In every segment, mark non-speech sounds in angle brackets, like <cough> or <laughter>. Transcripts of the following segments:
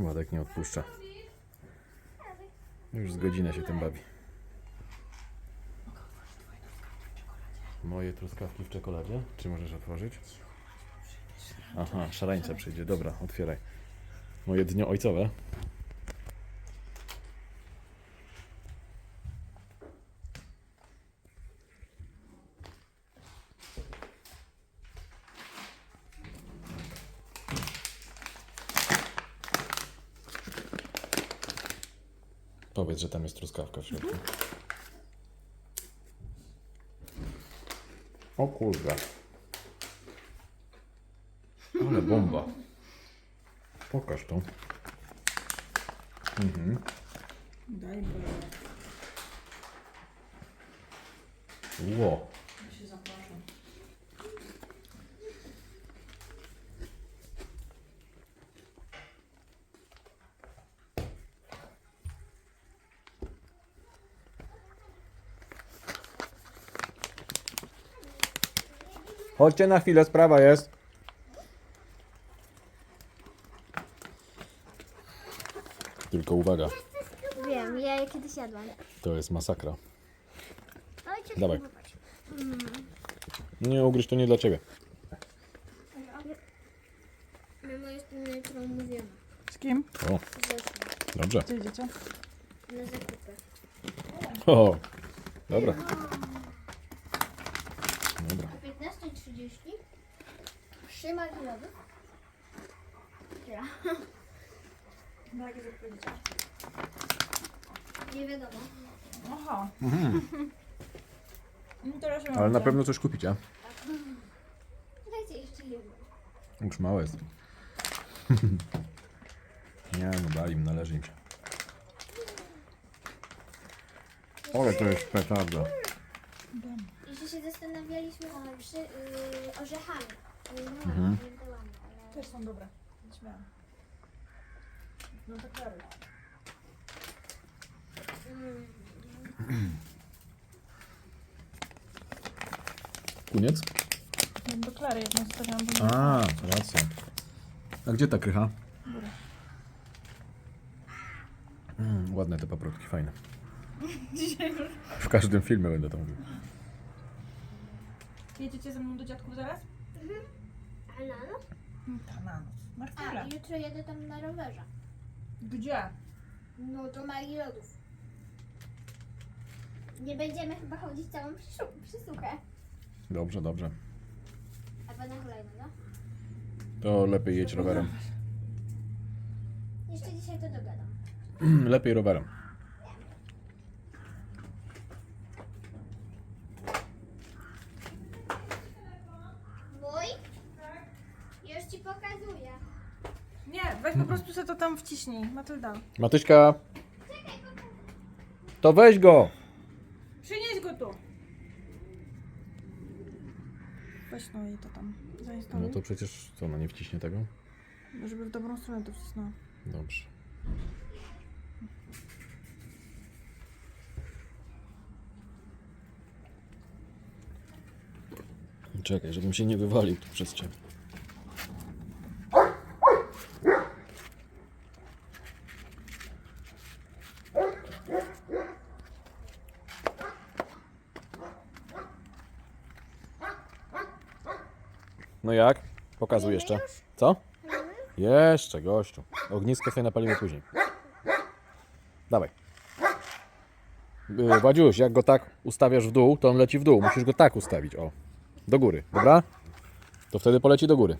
Władek nie odpuszcza. Już z godzinę się tym bawi. Moje truskawki w czekoladzie? Czy możesz otworzyć? Aha, szarańca przyjdzie. Dobra, otwieraj. Moje dnie ojcowe. Powiedz, że tam jest truskawka w środku. O kurde. Ale bomba. Pokaż to. Mhm. Daj Ło. Chodźcie na chwilę, sprawa jest. Tylko uwaga, Wiem, ja je kiedyś jadłam. to jest masakra. Dawaj. popatrz. Nie ugryź, to nie dla ciebie. Mama jest jutro umówiona. Z kim? O, dobrze. Gdzie idziecie? na zakupy. O, dobra. Dobra. O 15.30 przy Magilowy. Ja. Idziecie? Nie wiadomo. Aha. <laughs> No teraz ją Ale na pewno coś kupicie. Dajcie jeszcze jedno. Już małe jest. <laughs> Nie, no dali im, należy im się. Ale to jest petarda. Jeśli się zastanawialiśmy o przy yy, orzechami. Nie, no, Mhm. nie dałam, ale... Też są dobre. Śmiałam. No tak dalej. Mm. Koniec? Mam do Klary jedną zostawiałam, bo nie A, racja. A gdzie ta krycha? Mm, ładne te paprotki, fajne. <laughs> Dzisiaj już. W każdym filmie będę to mówił. Jedziecie ze mną do dziadków zaraz? A na noc? Ta na noc. Na A, jutro jedę tam na rowerze. Gdzie? No to Magilodów. Nie będziemy chyba chodzić całą przyszu- przysłuchę. Dobrze, dobrze. Albo na hulajnogę. To lepiej jedź rowerem. Jeszcze dzisiaj to dogadam. <clears throat> lepiej rowerem. Mój? Już ci pokazuję. Nie, weź po prostu sobie to tam wciśnij. Matylda. Matyśka! To weź go! Przynieś go tu. Weź no i to tam zainstaluj. No to przecież co, ona nie wciśnie tego? Żeby w dobrą stronę to wcisnęła. Dobrze. Czekaj, żebym się nie wywalił tu przez ciebie. No jak? Pokazuj jeszcze. Co? Jeszcze, gościu. Ognisko sobie napalimy później. Dawaj. Yy, Wadziuś, jak go tak ustawiasz w dół, to on leci w dół. Musisz go tak ustawić, o. Do góry, dobra? To wtedy poleci do góry.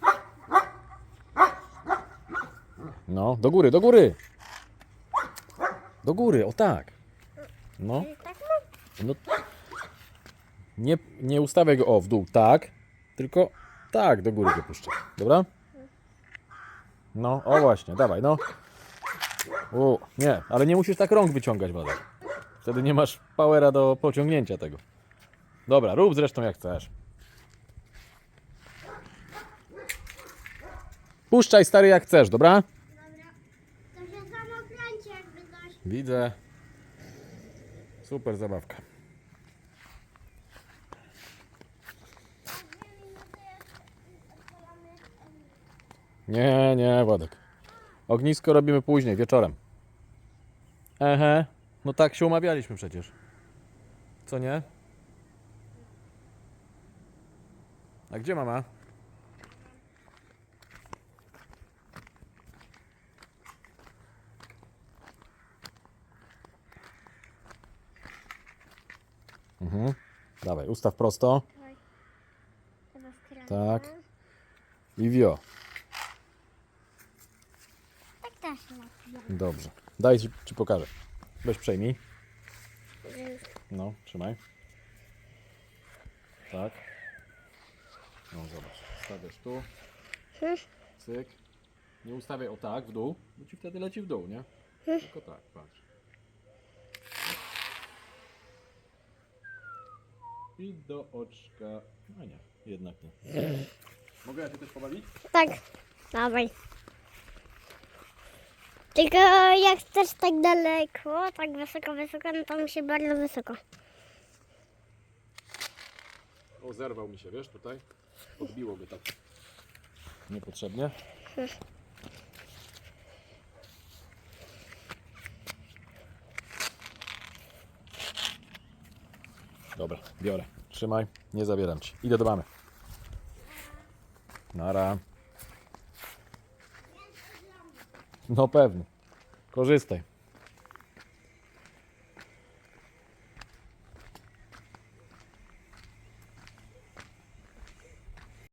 No, do góry, do góry. Do góry, o tak. No. No. Nie, nie ustawiaj go, o, w dół, tak. Tylko tak, do góry go puszczę. Dobra? No, o właśnie, dawaj, no. U, nie, ale nie musisz tak rąk wyciągać, Władek. Wtedy nie masz powera do pociągnięcia tego. Dobra, rób zresztą jak chcesz. Puszczaj stary jak chcesz, dobra? To się samo kręci jakby coś. Widzę. Super zabawka. Nie, nie, Władek. Ognisko robimy później, wieczorem. Ehe, no tak się umawialiśmy przecież. Co nie? A gdzie mama? Mhm. Dawaj, ustaw prosto. Tak. I wio. Dobrze. Daj ci, ci pokażę. Weź przejmij. No, trzymaj. Tak. No zobacz. Stawiasz tu. Cyk. Nie ustawiaj o tak w dół, bo ci wtedy leci w dół, nie? Tylko tak, patrz. I do oczka. No nie, jednak nie. Mogę ja cię też pobawić? Tak, dawaj. Tylko jak chcesz tak daleko, tak wysoko, wysoko, no to musi bardzo wysoko. O, zerwał mi się, wiesz, tutaj. Odbiło go tak. Niepotrzebnie. Dobra, biorę. Trzymaj, nie zabieram ci. Idę do mamy. Nara. No pewnie. Korzystaj.